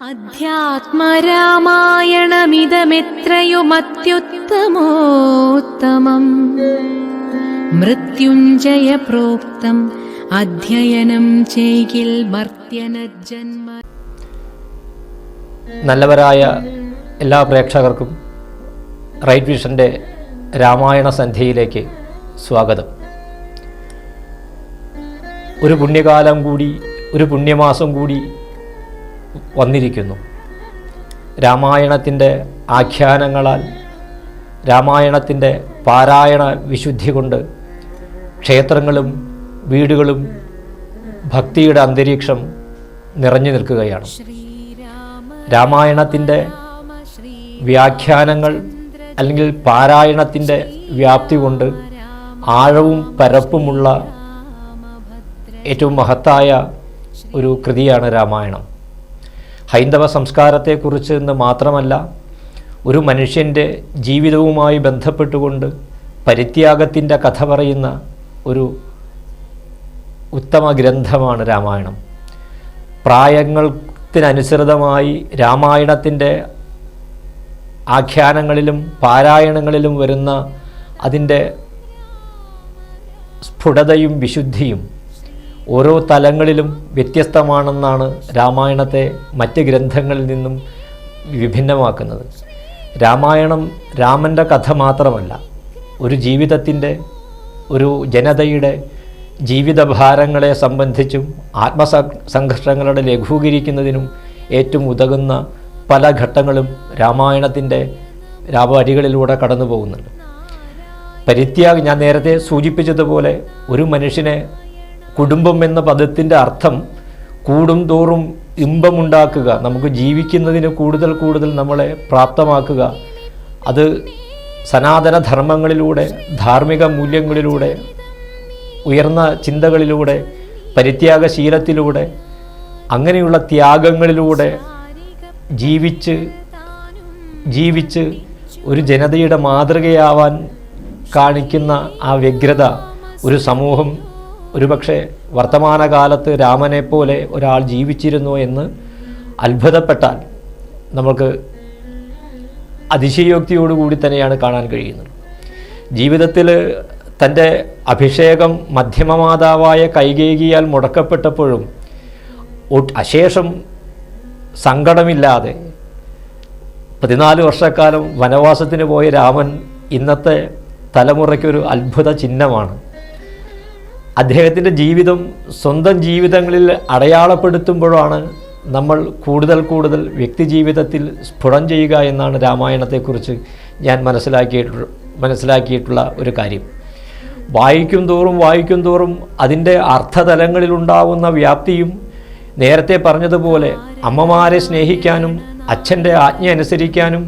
അധ്യാത്മരാമായണമിതമെത്രയുമത്യുത്തമോത്തമം. മൃത്യുഞ്ജയ പ്രോക്തം അധ്യയനം ചെയ്കിൽ മർത്യനജന്മ നല്ലവരായ എല്ലാ പ്രേക്ഷകർക്കും റൈറ്റ് വിഷന്റെ രാമായണ സന്ധ്യയിലേക്ക് സ്വാഗതം. ഒരു പുണ്യകാലം കൂടി ഒരു പുണ്യമാസം കൂടി വന്നിരിക്കുന്നു. രാമായണത്തിന്റെ ആഖ്യാനങ്ങളാൽ രാമായണത്തിന്റെ പാരായണ വിശുദ്ധി കൊണ്ട് ക്ഷേത്രങ്ങളും വീടുകളും ഭക്തിയുടെ അന്തരീക്ഷം നിറഞ്ഞു നിൽക്കുകയാണ്. രാമായണത്തിന്റെ വ്യാഖ്യാനങ്ങൾ അല്ലെങ്കിൽ പാരായണത്തിന്റെ വ്യാപ്തി കൊണ്ട് ആഴവും പരപ്പുമുള്ള ഏറ്റവും മഹത്തായ ഒരു കൃതിയാണ് രാമായണം. ഹൈന്ദവ സംസ്കാരത്തെക്കുറിച്ച് എന്ന് മാത്രമല്ല ഒരു മനുഷ്യന്റെ ജീവിതവുമായി ബന്ധപ്പെട്ടുകൊണ്ട് പരിത്യാഗത്തിന്റെ കഥ പറയുന്ന ഒരു ഉത്തമ ഗ്രന്ഥമാണ് രാമായണം. പ്രായങ്ങൾത്തിനനുസൃതമായി രാമായണത്തിന്റെ ആഖ്യാനങ്ങളിലും പാരായണങ്ങളിലും വരുന്ന അതിന്റെ സ്ഫുടതയും വിശുദ്ധിയും ഓരോ തലങ്ങളിലും വ്യത്യസ്തമാണെന്നാണ് രാമായണത്തെ മറ്റ് ഗ്രന്ഥങ്ങളിൽ നിന്നും വിഭിന്നമാക്കുന്നത്. രാമായണം രാമന്റെ കഥ മാത്രമല്ല ഒരു ജീവിതത്തിന്റെ ഒരു ജനതയുടെ ജീവിതഭാരങ്ങളെ സംബന്ധിച്ചും ആത്മസ സംഘർഷങ്ങളുടെ ലഘൂകരിക്കുന്നതിനും ഏറ്റവും ഉതകുന്ന പല ഘട്ടങ്ങളും രാമായണത്തിന്റെ രാമവരികളിലൂടെ കടന്നു പോകുന്നുണ്ട് പരിത്യാഗ് ഞാൻ നേരത്തെ സൂചിപ്പിച്ചതുപോലെ ഒരു മനുഷ്യനെ കുടുംബം എന്ന പദത്തിന്റെ അർത്ഥം കൂടും തോറും ഇമ്പമുണ്ടാക്കുക നമുക്ക് ജീവിക്കുന്നതിന് കൂടുതൽ കൂടുതൽ നമ്മളെ പ്രാപ്തമാക്കുക അത് സനാതന ധർമ്മങ്ങളിലൂടെ ധാർമ്മിക മൂല്യങ്ങളിലൂടെ ഉയർന്ന ചിന്തകളിലൂടെ പരിത്യാഗശീലത്തിലൂടെ അങ്ങനെയുള്ള ത്യാഗങ്ങളിലൂടെ ജീവിച്ച് ജീവിച്ച് ഒരു ജനതയുടെ മാതൃകയാവാൻ കാണിക്കുന്ന ആ വ്യഗ്രത ഒരു സമൂഹം ഒരുപക്ഷെ വർത്തമാനകാലത്ത് രാമനെപ്പോലെ പോലെ ഒരാൾ ജീവിച്ചിരുന്നു എന്ന് അത്ഭുതപ്പെട്ടാൽ നമുക്ക് അതിശയോക്തിയോടുകൂടി തന്നെയാണ് കാണാൻ കഴിയുന്നത്. ജീവിതത്തിൽ തന്റെ അഭിഷേകം മധ്യമമാതാവായ കൈകേകിയാൽ മുടക്കപ്പെട്ടപ്പോഴും അശേഷം സങ്കടമില്ലാതെ പതിനാല് വർഷക്കാലം വനവാസത്തിന് പോയ രാമൻ ഇന്നത്തെ തലമുറയ്ക്കൊരു അത്ഭുത ചിഹ്നമാണ്. അദ്ദേഹത്തിന്റെ ജീവിതം സ്വന്തം ജീവിതങ്ങളിൽ അടയാളപ്പെടുത്തുമ്പോഴാണ് നമ്മൾ കൂടുതൽ കൂടുതൽ വ്യക്തി ജീവിതത്തിൽ സ്ഫുടം ചെയ്യുക എന്നാണ് രാമായണത്തെക്കുറിച്ച് ഞാൻ മനസ്സിലാക്കിയിട്ടുള്ള മനസ്സിലാക്കിയിട്ടുള്ള ഒരു കാര്യം. വായിക്കും തോറും വായിക്കും തോറും അതിന്റെ അർത്ഥതലങ്ങളിലുണ്ടാവുന്ന വ്യാപ്തിയും നേരത്തെ പറഞ്ഞതുപോലെ അമ്മമാരെ സ്നേഹിക്കാനും അച്ഛന്റെ ആജ്ഞ അനുസരിക്കാനും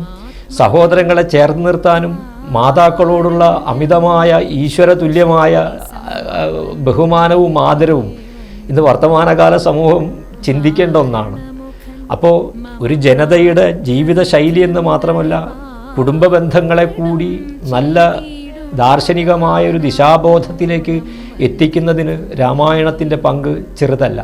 സഹോദരങ്ങളെ ചേർത്ത് നിർത്താനും മാതാക്കളോടുള്ള അമിതമായ ഈശ്വര തുല്യമായ ബഹുമാനവും ആദരവും ഇന്ന് വർത്തമാനകാല സമൂഹം ചിന്തിക്കേണ്ട ഒന്നാണ്. അപ്പോൾ ഒരു ജനതയുടെ ജീവിത ശൈലി എന്ന് മാത്രമല്ല കുടുംബ ബന്ധങ്ങളെ കൂടി നല്ല ദാർശനികമായ ഒരു ദിശാബോധത്തിലേക്ക് എത്തിക്കുന്നതിന് രാമായണത്തിന്റെ പങ്ക് ചെറുതല്ല.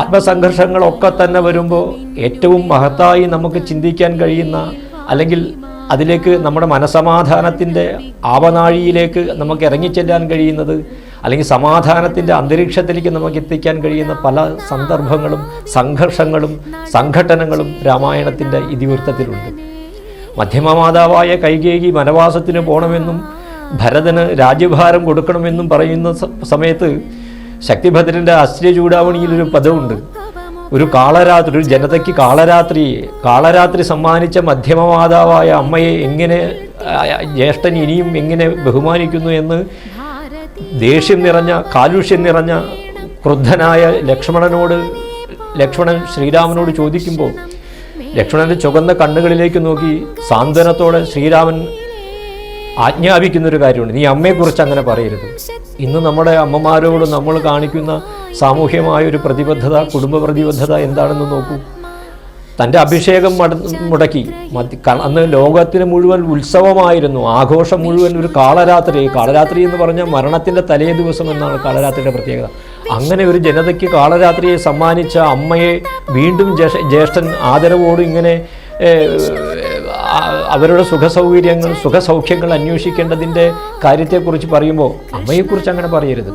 ആത്മസംഘർഷങ്ങളൊക്കെ തന്നെ വരുമ്പോൾ ഏറ്റവും മഹത്തായി നമുക്ക് ചിന്തിക്കാൻ കഴിയുന്ന അല്ലെങ്കിൽ അതിലേക്ക് നമ്മുടെ മനസമാധാനത്തിന്റെ ആവനാഴിയിലേക്ക് നമുക്ക് ഇറങ്ങിച്ചെല്ലാൻ കഴിയുന്നത് അല്ലെങ്കിൽ സമാധാനത്തിന്റെ അന്തരീക്ഷത്തിലേക്ക് നമുക്ക് എത്തിക്കാൻ കഴിയുന്ന പല സന്ദർഭങ്ങളും സംഘർഷങ്ങളും സംഘട്ടനങ്ങളും രാമായണത്തിന്റെ ഇതിവൃത്തത്തിലുണ്ട്. മധ്യമ മാതാവായ കൈകേകി വനവാസത്തിന് പോകണമെന്നും ഭരതന് രാജ്യഭാരം കൊടുക്കണമെന്നും പറയുന്ന സമയത്ത് ശക്തിഭദ്രന്റെ ഒരു പദമുണ്ട് ഒരു കാളരാത്രി ഒരു ജനതയ്ക്ക് കാളരാത്രി കാളരാത്രി സമ്മാനിച്ച മധ്യമ മാതാവായ അമ്മയെ എങ്ങനെ ജ്യേഷ്ഠൻ ഇനിയും എങ്ങനെ ബഹുമാനിക്കുന്നു എന്ന് ദേഷ്യം നിറഞ്ഞ കാലുഷ്യം നിറഞ്ഞ ക്രുദ്ധനായ ലക്ഷ്മണനോട് ലക്ഷ്മണൻ ശ്രീരാമനോട് ചോദിക്കുമ്പോൾ ലക്ഷ്മണന്റെ ചുവന്ന കണ്ണുകളിലേക്ക് നോക്കി സാന്ത്വനത്തോടെ ശ്രീരാമൻ ആജ്ഞാപിക്കുന്നൊരു കാര്യമുണ്ട്. നീ അമ്മയെക്കുറിച്ച് അങ്ങനെ പറയരുത്. ഇന്ന് നമ്മുടെ അമ്മമാരോട് നമ്മൾ കാണിക്കുന്ന സാമൂഹ്യമായ ഒരു പ്രതിബദ്ധത കുടുംബ പ്രതിബദ്ധത എന്താണെന്ന് നോക്കൂ. തന്റെ അഭിഷേകം മട മുടക്കി. അന്ന് ലോകത്തിന് മുഴുവൻ ഉത്സവമായിരുന്നു. ആഘോഷം മുഴുവൻ ഒരു കാളരാത്രി. കാളരാത്രി എന്ന് പറഞ്ഞാൽ മരണത്തിന്റെ തലേ ദിവസം എന്നാണ് കാളരാത്രിയുടെ പ്രത്യേകത. അങ്ങനെ ഒരു ജനതയ്ക്ക് കാളരാത്രിയെ സമ്മാനിച്ച അമ്മയെ വീണ്ടും ജ്യേഷ്ഠ ജ്യേഷ്ഠൻ ആദരവോട് ഇങ്ങനെ അവരുടെ സുഖസൗകര്യങ്ങൾ സുഖസൗഖ്യങ്ങൾ അന്വേഷിക്കേണ്ടതിന്റെ കാര്യത്തെക്കുറിച്ച് പറയുമ്പോൾ അമ്മയെക്കുറിച്ച് അങ്ങനെ പറയരുത്.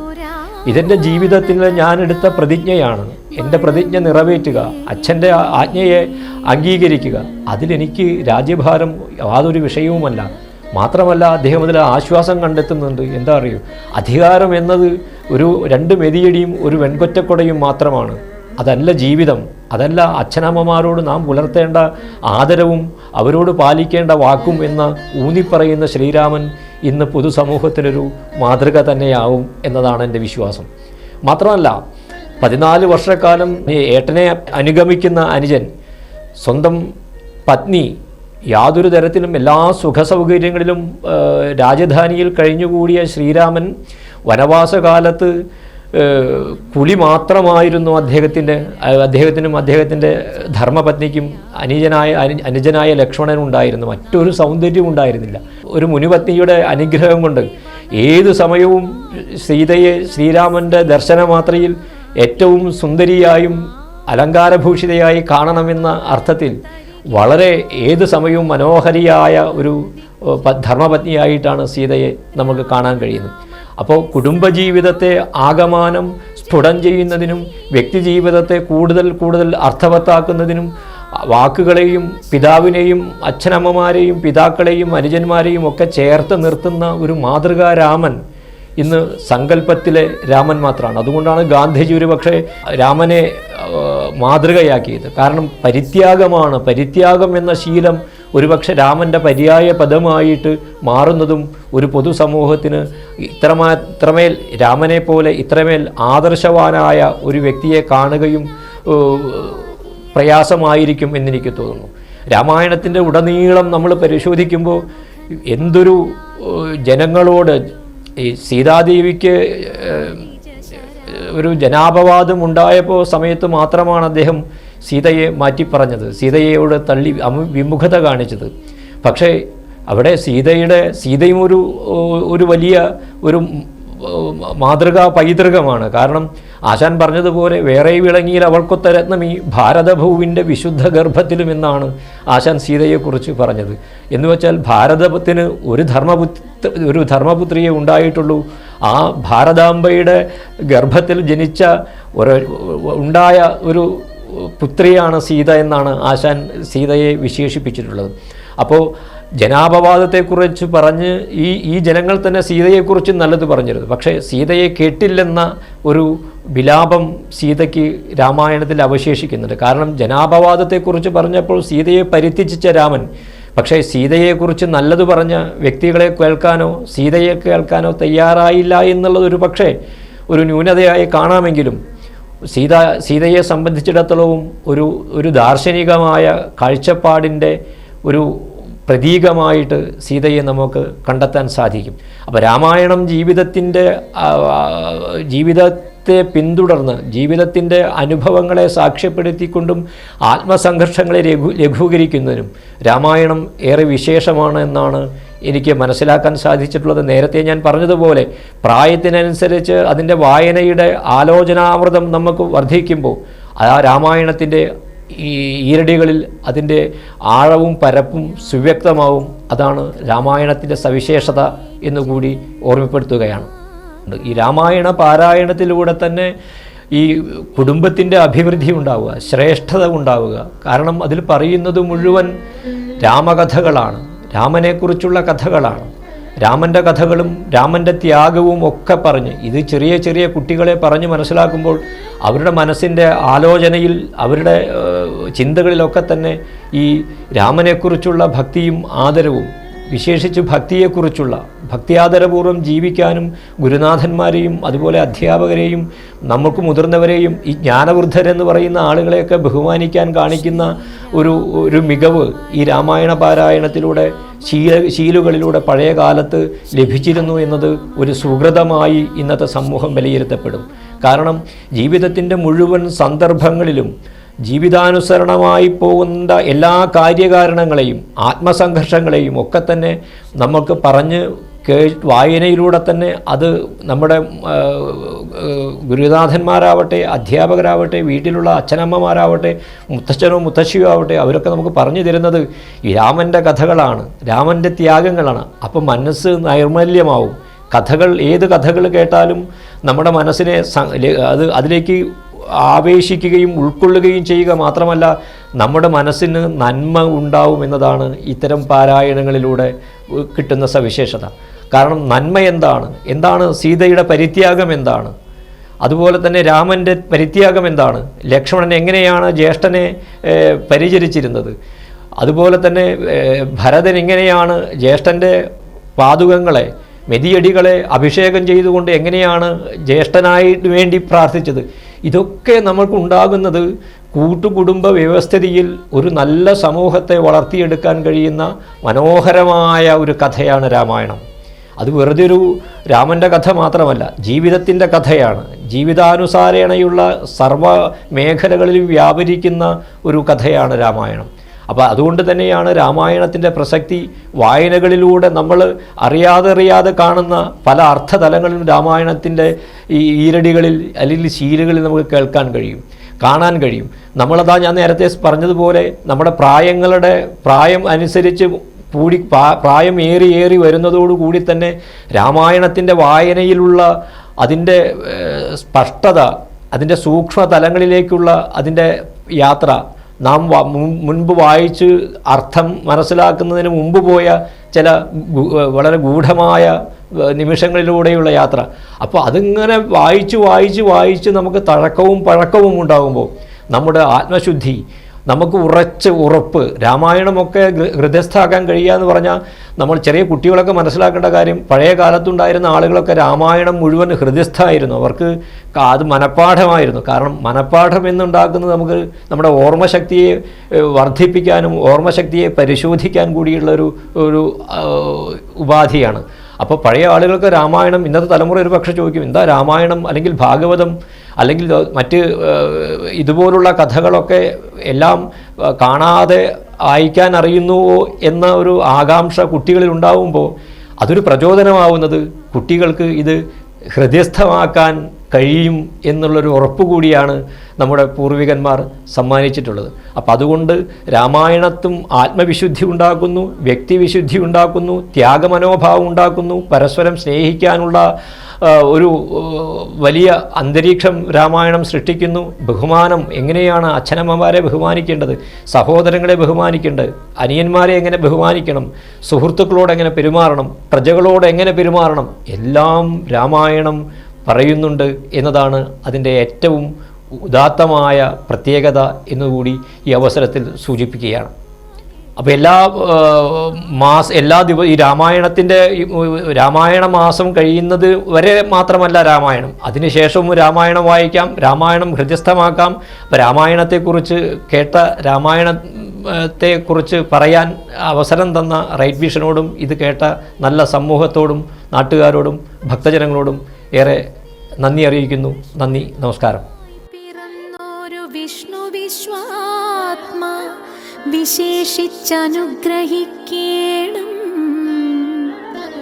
ഇതെന്റെ ജീവിതത്തിൽ ഞാൻ എടുത്ത പ്രതിജ്ഞയാണ്. എന്റെ പ്രതിജ്ഞ നിറവേറ്റുക അച്ഛന്റെ ആജ്ഞയെ അംഗീകരിക്കുക. അതിലെനിക്ക് രാജ്യഭാരം യാതൊരു വിഷയവുമല്ല. മാത്രമല്ല അദ്ദേഹം അതിൽ ആശ്വാസം കണ്ടെത്തുന്നുണ്ട്. എന്താ അറിയൂ? അധികാരം എന്നത് ഒരു രണ്ട് മെതിയടിയും ഒരു വെൺകൊറ്റക്കൊടയും മാത്രമാണ്. അതല്ല ജീവിതം അതല്ല അച്ഛനമ്മമാരോട് നാം പുലർത്തേണ്ട ആദരവും അവരോട് പാലിക്കേണ്ട വാക്കും എന്ന് ഊന്നിപ്പറയുന്ന ശ്രീരാമൻ ഇന്ന് പൊതുസമൂഹത്തിനൊരു മാതൃക തന്നെയാവും എന്നതാണ് എന്റെ വിശ്വാസം. മാത്രമല്ല പതിനാല് വർഷക്കാലം ഏട്ടനെ അനുഗമിക്കുന്ന അനുജൻ സ്വന്തം പത്നി യാതൊരു തരത്തിലും എല്ലാ സുഖസൗകര്യങ്ങളിലും രാജധാനിയിൽ കഴിഞ്ഞുകൂടിയ ശ്രീരാമൻ വനവാസകാലത്ത് കുളി മാത്രമായിരുന്നു അദ്ദേഹത്തിന്റെ അദ്ദേഹത്തിനും അദ്ദേഹത്തിന്റെ ധർമ്മപത്നിക്കും അനുജനായ അനു- അനുജനായ ലക്ഷ്മണനുണ്ടായിരുന്നു മറ്റൊരു സൗന്ദര്യം ഉണ്ടായിരുന്നില്ല. ഒരു മുനിപത്നിയുടെ അനുഗ്രഹം കൊണ്ട് ഏതു സമയവും സീതയെ ശ്രീരാമന്റെ ദർശനമാത്രയിൽ ഏറ്റവും സുന്ദരിയായും അലങ്കാരഭൂഷിതയായി കാണണമെന്ന അർത്ഥത്തിൽ വളരെ ഏത് സമയവും മനോഹരിയായ ഒരു ധർമ്മപത്നിയായിട്ടാണ് സീതയെ നമുക്ക് കാണാൻ കഴിയുന്നത്. അപ്പോൾ കുടുംബജീവിതത്തെ ആകമാനം സ്ഫുടം ചെയ്യുന്നതിനും വ്യക്തിജീവിതത്തെ കൂടുതൽ കൂടുതൽ അർത്ഥവത്താക്കുന്നതിനും വാക്കുകളെയും പിതാവിനെയും അച്ഛനമ്മമാരെയും പിതാക്കളെയും അനുജന്മാരെയും ഒക്കെ ചേർത്ത് നിർത്തുന്ന ഒരു മാതൃകാ രാമൻ ഇന്ന് സങ്കല്പത്തിലെ രാമൻ മാത്രമാണ് അതുകൊണ്ടാണ് ഗാന്ധിജി ഒരു പക്ഷേ രാമനെ മാതൃകയാക്കിയത്. കാരണം പരിത്യാഗമാണ്. പരിത്യാഗം എന്ന ശീലം ഒരുപക്ഷെ രാമന്റെ പര്യായ പദമായിട്ട് മാറുന്നതും ഒരു പൊതുസമൂഹത്തിന് ഇത്രമാ ഇത്രമേൽ പോലെ ഇത്രമേൽ ആദർശവാനായ ഒരു വ്യക്തിയെ കാണുകയും പ്രയാസമായിരിക്കും എന്നെനിക്ക് തോന്നുന്നു. രാമായണത്തിന്റെ ഉടനീളം നമ്മൾ പരിശോധിക്കുമ്പോൾ എന്തൊരു ജനങ്ങളോട് ഈ സീതാദേവിക്ക് ഒരു ജനാപവാദം ഉണ്ടായപ്പോൾ സമയത്ത് മാത്രമാണ് അദ്ദേഹം സീതയെ മാറ്റിപ്പറഞ്ഞത്. സീതയോട് തള്ളി വിമുഖത കാണിച്ചത്. പക്ഷേ അവിടെ സീതയുടെ സീതയും ഒരു ഒരു വലിയ ഒരു മാതൃകാ പൈതൃകമാണ്. കാരണം ആശാൻ പറഞ്ഞതുപോലെ വേറെ വിളങ്ങിയിൽ അവൾക്കൊത്ത രത്നം ഈ ഭാരതഭൂവിന്റെ വിശുദ്ധ ഗർഭത്തിലും എന്നാണ് ആശാൻ സീതയെക്കുറിച്ച് പറഞ്ഞത്. എന്ന് വെച്ചാൽ ഭാരതത്തിന് ഒരു ധർമ്മപുത്ര ഒരു ധർമ്മപുത്രിയെ ഉണ്ടായിട്ടുള്ളൂ. ആ ഭാരതാംബയുടെ ഗർഭത്തിൽ ജനിച്ച ഒരു ഉണ്ടായ ഒരു പുത്രിയാണ് സീത എന്നാണ് ആശാൻ സീതയെ വിശേഷിപ്പിച്ചിട്ടുള്ളത്. അപ്പോൾ ജനാപവാദത്തെക്കുറിച്ച് പറഞ്ഞ് ഈ ഈ ജനങ്ങൾ തന്നെ സീതയെക്കുറിച്ച് നല്ലത് പറഞ്ഞിരുന്നു. പക്ഷേ സീതയെ കേട്ടില്ലെന്ന ഒരു വിലാപം സീതയ്ക്ക് രാമായണത്തിൽ അവശേഷിക്കുന്നുണ്ട്. കാരണം ജനാപവാദത്തെക്കുറിച്ച് പറഞ്ഞപ്പോൾ സീതയെ പരിത്യജിച്ച രാമൻ. പക്ഷേ സീതയെക്കുറിച്ച് നല്ലത് പറഞ്ഞ വ്യക്തികളെ കേൾക്കാനോ സീതയെ കേൾക്കാനോ തയ്യാറായില്ല എന്നുള്ളത് ഒരു പക്ഷേ ഒരു ന്യൂനതയായി കാണാമെങ്കിലും സീത സീതയെ സംബന്ധിച്ചിടത്തോളവും ഒരു ഒരു ദാർശനികമായ കാഴ്ചപ്പാടിന്റെ ഒരു പ്രതീകമായിട്ട് സീതയെ നമുക്ക് കണ്ടെത്താൻ സാധിക്കും. അപ്പോൾ രാമായണം ജീവിതത്തിന്റെ ജീവിതത്തെ പിന്തുടർന്ന് ജീവിതത്തിന്റെ അനുഭവങ്ങളെ സാക്ഷ്യപ്പെടുത്തിക്കൊണ്ടും ആത്മസംഘർഷങ്ങളെ ലഘു ലഘൂകരിക്കുന്നതിനും രാമായണം ഏറെ വിശേഷമാണ് എന്നാണ് എനിക്ക് മനസ്സിലാക്കാൻ സാധിച്ചിട്ടുള്ളത്. നേരത്തെ ഞാൻ പറഞ്ഞതുപോലെ പ്രായത്തിനനുസരിച്ച് അതിന്റെ വായനയുടെ ആലോചനാമൃതം നമുക്ക് വർദ്ധിക്കുമ്പോൾ ആ രാമായണത്തിന്റെ ഈ ഈരടികളിൽ അതിന്റെ ആഴവും പരപ്പും സുവ്യക്തമാവും. അതാണ് രാമായണത്തിന്റെ സവിശേഷത എന്നുകൂടി ഓർമ്മപ്പെടുത്തുകയാണ്. ഈ രാമായണ പാരായണത്തിലൂടെ തന്നെ ഈ കുടുംബത്തിന്റെ അഭിവൃദ്ധി ഉണ്ടാവുക ശ്രേഷ്ഠത ഉണ്ടാവുക. കാരണം അതിൽ പറയുന്നത് മുഴുവൻ രാമകഥകളാണ്. രാമനെക്കുറിച്ചുള്ള കഥകളാണ്. രാമന്റെ കഥകളും രാമന്റെ ത്യാഗവും ഒക്കെ പറഞ്ഞ് ഇത് ചെറിയ ചെറിയ കുട്ടികളെ പറഞ്ഞ് മനസ്സിലാക്കുമ്പോൾ അവരുടെ മനസ്സിന്റെ ആലോചനയിൽ അവരുടെ ചിന്തകളിലൊക്കെ തന്നെ ഈ രാമനെക്കുറിച്ചുള്ള ഭക്തിയും ആദരവും വിശേഷിച്ച് ഭക്തിയെക്കുറിച്ചുള്ള ഭക്തിയാദരപൂർവം ജീവിക്കാനും ഗുരുനാഥന്മാരെയും അതുപോലെ അധ്യാപകരെയും നമുക്ക് മുതിർന്നവരെയും ഈ ജ്ഞാനവൃദ്ധരെന്ന് പറയുന്ന ആളുകളെയൊക്കെ ബഹുമാനിക്കാൻ കാണിക്കുന്ന ഒരു ഒരു മികവ് ഈ രാമായണ പാരായണത്തിലൂടെ ശീല ശീലുകളിലൂടെ പഴയ കാലത്ത് ലഭിച്ചിരുന്നു എന്നത് ഒരു സുഹൃതമായി ഇന്നത്തെ സമൂഹം വിലയിരുത്തപ്പെടും. കാരണം ജീവിതത്തിന്റെ മുഴുവൻ സന്ദർഭങ്ങളിലും ജീവിതാനുസരണമായി പോകുന്ന എല്ലാ കാര്യകാരണങ്ങളെയും ആത്മസംഘർഷങ്ങളെയും ഒക്കെ തന്നെ നമുക്ക് പറഞ്ഞ് കേ വായനയിലൂടെ തന്നെ അത് നമ്മുടെ ഗുരുനാഥന്മാരാവട്ടെ അധ്യാപകരാവട്ടെ വീട്ടിലുള്ള അച്ഛനമ്മമാരാവട്ടെ മുത്തച്ഛനോ മുത്തശ്ശിയോ ആവട്ടെ അവരൊക്കെ നമുക്ക് പറഞ്ഞു തരുന്നത് ഈ രാമന്റെ കഥകളാണ് രാമന്റെ ത്യാഗങ്ങളാണ്. അപ്പം മനസ്സ് നൈർമല്യമാവും. കഥകൾ ഏത് കഥകൾ കേട്ടാലും നമ്മുടെ മനസ്സിനെ അത് അതിലേക്ക് ആവേശിക്കുകയും ഉൾക്കൊള്ളുകയും ചെയ്യുക മാത്രമല്ല നമ്മുടെ മനസ്സിന് നന്മ ഉണ്ടാവും എന്നതാണ് ഇത്തരം പാരായണങ്ങളിലൂടെ കിട്ടുന്ന സവിശേഷത. കാരണം നന്മ എന്താണ്? എന്താണ് സീതയുടെ പരിത്യാഗം എന്താണ്? അതുപോലെ തന്നെ രാമന്റെ പരിത്യാഗം എന്താണ്? ലക്ഷ്മണൻ എങ്ങനെയാണ് ജ്യേഷ്ഠനെ പരിചരിച്ചിരുന്നത്? അതുപോലെ തന്നെ ഭരതൻ എങ്ങനെയാണ് ജ്യേഷ്ഠന്റെ പാതുകങ്ങളെ മെതിയടികളെ അഭിഷേകം ചെയ്തുകൊണ്ട് എങ്ങനെയാണ് ജ്യേഷ്ഠനായിട്ട് വേണ്ടി പ്രാർത്ഥിച്ചത്? ഇതൊക്കെ നമ്മൾക്ക് ഉണ്ടാകുന്നത് കൂട്ടുകുടുംബ വ്യവസ്ഥിതിയിൽ ഒരു നല്ല സമൂഹത്തെ വളർത്തിയെടുക്കാൻ കഴിയുന്ന മനോഹരമായ ഒരു കഥയാണ് രാമായണം. അത് വെറുതെ ഒരു രാമന്റെ കഥ മാത്രമല്ല ജീവിതത്തിന്റെ കഥയാണ്. ജീവിതാനുസാരേണയുള്ള സർവ മേഖലകളിലും വ്യാപരിക്കുന്ന ഒരു കഥയാണ് രാമായണം. അപ്പോൾ അതുകൊണ്ട് തന്നെയാണ് രാമായണത്തിന്റെ പ്രസക്തി വായനകളിലൂടെ നമ്മൾ അറിയാതെ അറിയാതെ കാണുന്ന പല അർത്ഥതലങ്ങളിലും രാമായണത്തിന്റെ ഈ ഈരടികളിൽ അല്ലെങ്കിൽ ശീലുകളിൽ നമുക്ക് കേൾക്കാൻ കഴിയും കാണാൻ കഴിയും. നമ്മളതാ ഞാൻ നേരത്തെ പറഞ്ഞതുപോലെ നമ്മുടെ പ്രായങ്ങളുടെ പ്രായം അനുസരിച്ച് കൂടി പ്രാ- പ്രായം ഏറി ഏറി വരുന്നതോടുകൂടി തന്നെ രാമായണത്തിന്റെ വായനയിലുള്ള അതിന്റെ സ്പഷ്ടത അതിന്റെ സൂക്ഷ്മ തലങ്ങളിലേക്കുള്ള അതിന്റെ യാത്ര നാം മുൻപ് വായിച്ച് അർത്ഥം മനസ്സിലാക്കുന്നതിന് മുമ്പ് പോയ ചില വളരെ ഗൂഢമായ നിമിഷങ്ങളിലൂടെയുള്ള യാത്ര. അപ്പോൾ അതിങ്ങനെ വായിച്ച് വായിച്ച് വായിച്ച് നമുക്ക് തഴക്കവും പഴക്കവും ഉണ്ടാകുമ്പോൾ നമ്മുടെ ആത്മശുദ്ധി നമുക്ക് ഉറച്ച് ഉറപ്പ്. രാമായണമൊക്കെ ഹൃദയസ്ഥാക്കാൻ കഴിയുക എന്ന് പറഞ്ഞാൽ നമ്മൾ ചെറിയ കുട്ടികളൊക്കെ മനസ്സിലാക്കേണ്ട കാര്യം പഴയ കാലത്തുണ്ടായിരുന്ന ആളുകളൊക്കെ രാമായണം മുഴുവൻ ഹൃദയസ്ഥായിരുന്നു അവർക്ക് അത് മനഃപ്പാഠമായിരുന്നു. കാരണം മനഃപ്പാഠം എന്നുണ്ടാക്കുന്നത് നമുക്ക് നമ്മുടെ ഓർമ്മശക്തിയെ വർദ്ധിപ്പിക്കാനും ഓർമ്മശക്തിയെ പരിശോധിക്കാൻ കൂടിയുള്ള ഒരു ഒരു ഉപാധിയാണ്. അപ്പോൾ പഴയ ആളുകൾക്ക് രാമായണം ഇന്നത്തെ തലമുറ ഒരു പക്ഷേ ചോദിക്കും എന്താ രാമായണം? അല്ലെങ്കിൽ ഭാഗവതം അല്ലെങ്കിൽ മറ്റ് ഇതുപോലുള്ള കഥകളൊക്കെ എല്ലാം കാണാതെ വായിക്കാൻ അറിയുന്നുവോ എന്ന ഒരു ആകാംക്ഷ കുട്ടികളിൽ ഉണ്ടാവുമ്പോൾ അതൊരു പ്രചോദനമാവുന്നത് കുട്ടികൾക്ക് ഇത് ഹൃദയസ്ഥമാക്കാൻ കഴിയും എന്നുള്ളൊരു ഉറപ്പ് കൂടിയാണ് നമ്മുടെ പൂർവികന്മാർ സമ്മാനിച്ചിട്ടുള്ളത്. അപ്പം അതുകൊണ്ട് രാമായണത്തും ആത്മവിശുദ്ധി ഉണ്ടാക്കുന്നു വ്യക്തിവിശുദ്ധി ഉണ്ടാക്കുന്നു ത്യാഗമനോഭാവം ഉണ്ടാക്കുന്നു പരസ്പരം സ്നേഹിക്കാനുള്ള ഒരു വലിയ അന്തരീക്ഷം രാമായണം സൃഷ്ടിക്കുന്നു. ബഹുമാനം എങ്ങനെയാണ് അച്ഛനമ്മമാരെ ബഹുമാനിക്കേണ്ടത്? സഹോദരങ്ങളെ ബഹുമാനിക്കേണ്ടത്? അനിയന്മാരെ എങ്ങനെ ബഹുമാനിക്കണം? സുഹൃത്തുക്കളോട് എങ്ങനെ പെരുമാറണം? പ്രജകളോട് എങ്ങനെ പെരുമാറണം? എല്ലാം രാമായണം പറയുന്നുണ്ട് എന്നതാണ് അതിന്റെ ഏറ്റവും ഉദാത്തമായ പ്രത്യേകത എന്നുകൂടി ഈ അവസരത്തിൽ സൂചിപ്പിക്കുകയാണ്. അപ്പോൾ എല്ലാ മാസ എല്ലാ ദിവ ഈ രാമായണത്തിന്റെ രാമായണ മാസം കഴിയുന്നത് വരെ മാത്രമല്ല രാമായണം. അതിനുശേഷവും രാമായണം വായിക്കാം രാമായണം ഹൃദയസ്ഥമാക്കാം. അപ്പോൾ രാമായണത്തെക്കുറിച്ച് കേട്ട രാമായണത്തെക്കുറിച്ച് പറയാൻ അവസരം തന്ന റൈറ്റ് വിഷനോടും ഇത് കേട്ട നല്ല സമൂഹത്തോടും നാട്ടുകാരോടും ഭക്തജനങ്ങളോടും ഏറെ നന്ദി അറിയിക്കുന്നു. നന്ദി നമസ്കാരം. പിറന്നോരു വിഷ്ണു വിശ്വാത്മാ വിശേഷിച്ചനുഗ്രഹിക്കേണം.